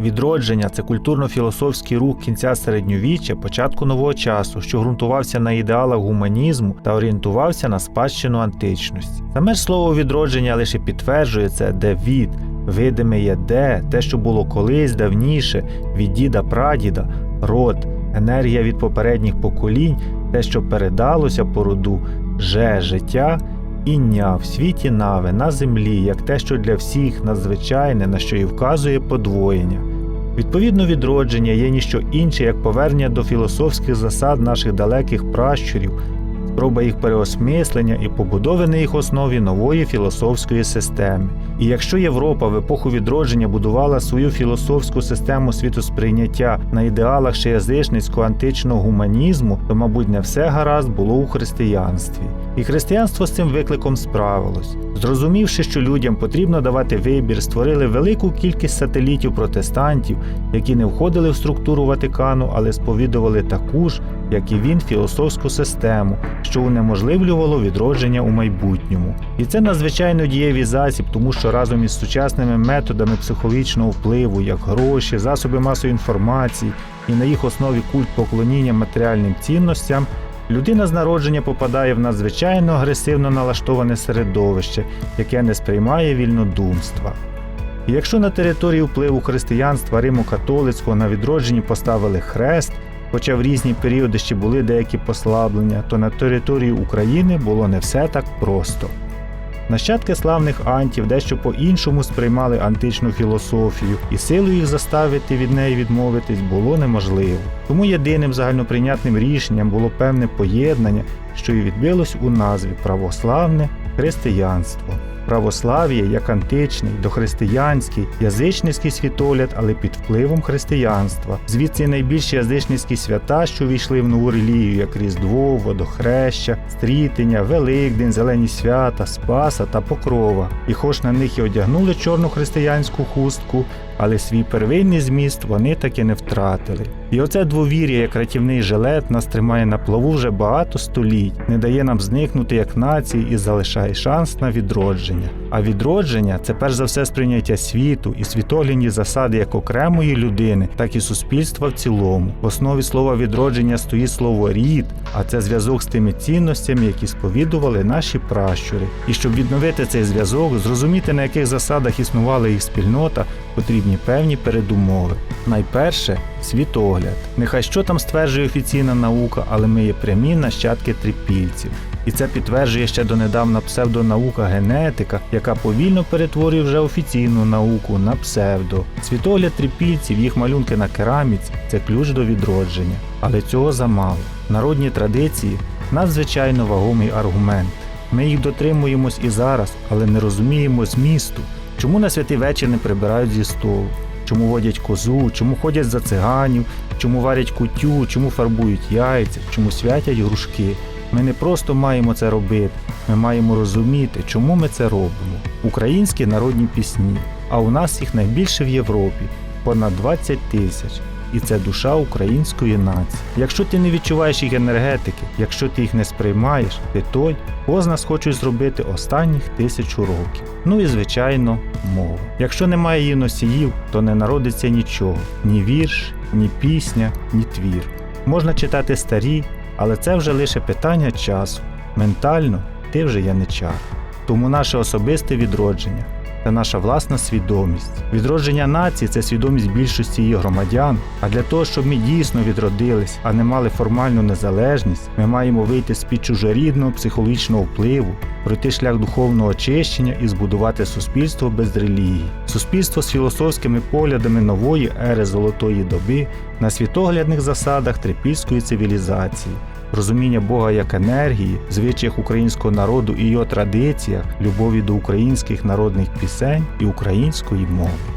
Відродження це культурно-філософський рух кінця середньовіччя, початку нового часу, що ґрунтувався на ідеалах гуманізму та орієнтувався на спадщину античності. Саме ж слово відродження лише підтверджує це, де від, видиме є де, те, що було колись давніше, від діда прадіда, род, енергія від попередніх поколінь, те, що передалося по роду, же життя. Іння в світі нави на землі, як те, що для всіх надзвичайне, на що і вказує подвоєння. Відповідно, відродження є ніщо інше, як повернення до філософських засад наших далеких пращурів, спроба їх переосмислення і побудови на їх основі нової філософської системи. І якщо Європа в епоху відродження будувала свою філософську систему світосприйняття на ідеалах ще язичницького античного гуманізму, то, мабуть, не все гаразд було у християнстві. І християнство з цим викликом справилось. Зрозумівши, що людям потрібно давати вибір, створили велику кількість сателітів протестантів, які не входили в структуру Ватикану, але сповідували таку ж, як і він, філософську систему, що унеможливлювало відродження у майбутньому. І це надзвичайно дієвий засіб, тому що разом із сучасними методами психологічного впливу, як гроші, засоби масової інформації і на їх основі культ поклоніння матеріальним цінностям. Людина з народження попадає в надзвичайно агресивно налаштоване середовище, яке не сприймає вільнодумства. І якщо на території впливу християнства Риму католицького на відродженні поставили хрест, хоча в різні періоди ще були деякі послаблення, то на території України було не все так просто. Нащадки славних антів дещо по-іншому сприймали античну філософію, і силу їх заставити від неї відмовитись було неможливо. Тому єдиним загальноприйнятним рішенням було певне поєднання, що і відбилось у назві православне християнство. Православ'я як античний, дохристиянський, язичницький світогляд, але під впливом християнства. Звідси найбільші язичницькі свята, що війшли в нову релігію, як Різдво, Водохреща, Стрітення, Великдень, Зелені свята, Спаса та Покрова. І хоч на них і одягнули чорну християнську хустку, але свій первинний зміст вони таки не втратили. І оце двовір'я, як рятівний жилет, нас тримає на плаву вже багато століть, не дає нам зникнути як нації і залишає шанс на відродження. А відродження це перш за все сприйняття світу і світоглядні засади як окремої людини, так і суспільства в цілому. В основі слова відродження стоїть слово рід, а це зв'язок з тими цінностями, які сповідували наші пращури. І щоб відновити цей зв'язок, зрозуміти на яких засадах існувала їх спільнота, потрібні певні передумови. Найперше світогляд. Нехай що там стверджує офіційна наука, але ми є прямі нащадки трипільців. І це підтверджує ще донедавна псевдонаука генетика, яка повільно перетворює вже офіційну науку на псевдо. Світогляд трипільців, їх малюнки на кераміці це ключ до відродження. Але цього замало. Народні традиції надзвичайно вагомий аргумент. Ми їх дотримуємось і зараз, але не розуміємо змісту. Чому на святий вечір не прибирають зі столу? Чому водять козу, чому ходять за циганів, чому варять кутю, чому фарбують яйця, чому святять грушки. Ми не просто маємо це робити, ми маємо розуміти, чому ми це робимо. Українські народні пісні, а у нас їх найбільше в Європі понад 20 тисяч. І це душа української нації. Якщо ти не відчуваєш їх енергетики, якщо ти їх не сприймаєш, ти той, кого з нас хочуть зробити останніх тисячу років. Ну і звичайно, мова. Якщо немає її носіїв, то не народиться нічого: ні вірш, ні пісня, ні твір. Можна читати старі, але це вже лише питання часу. Ментально ти вже яничар. Тому наше особисте відродження це наша власна свідомість. Відродження нації це свідомість більшості її громадян. А для того, щоб ми дійсно відродились, а не мали формальну незалежність, ми маємо вийти з під чужорідного психологічного впливу, пройти шлях духовного очищення і збудувати суспільство без релігії, суспільство з філософськими поглядами нової ери золотої доби на світоглядних засадах трипільської цивілізації розуміння Бога як енергії, звичаях українського народу і його традиціях, любові до українських народних пісень і української мови.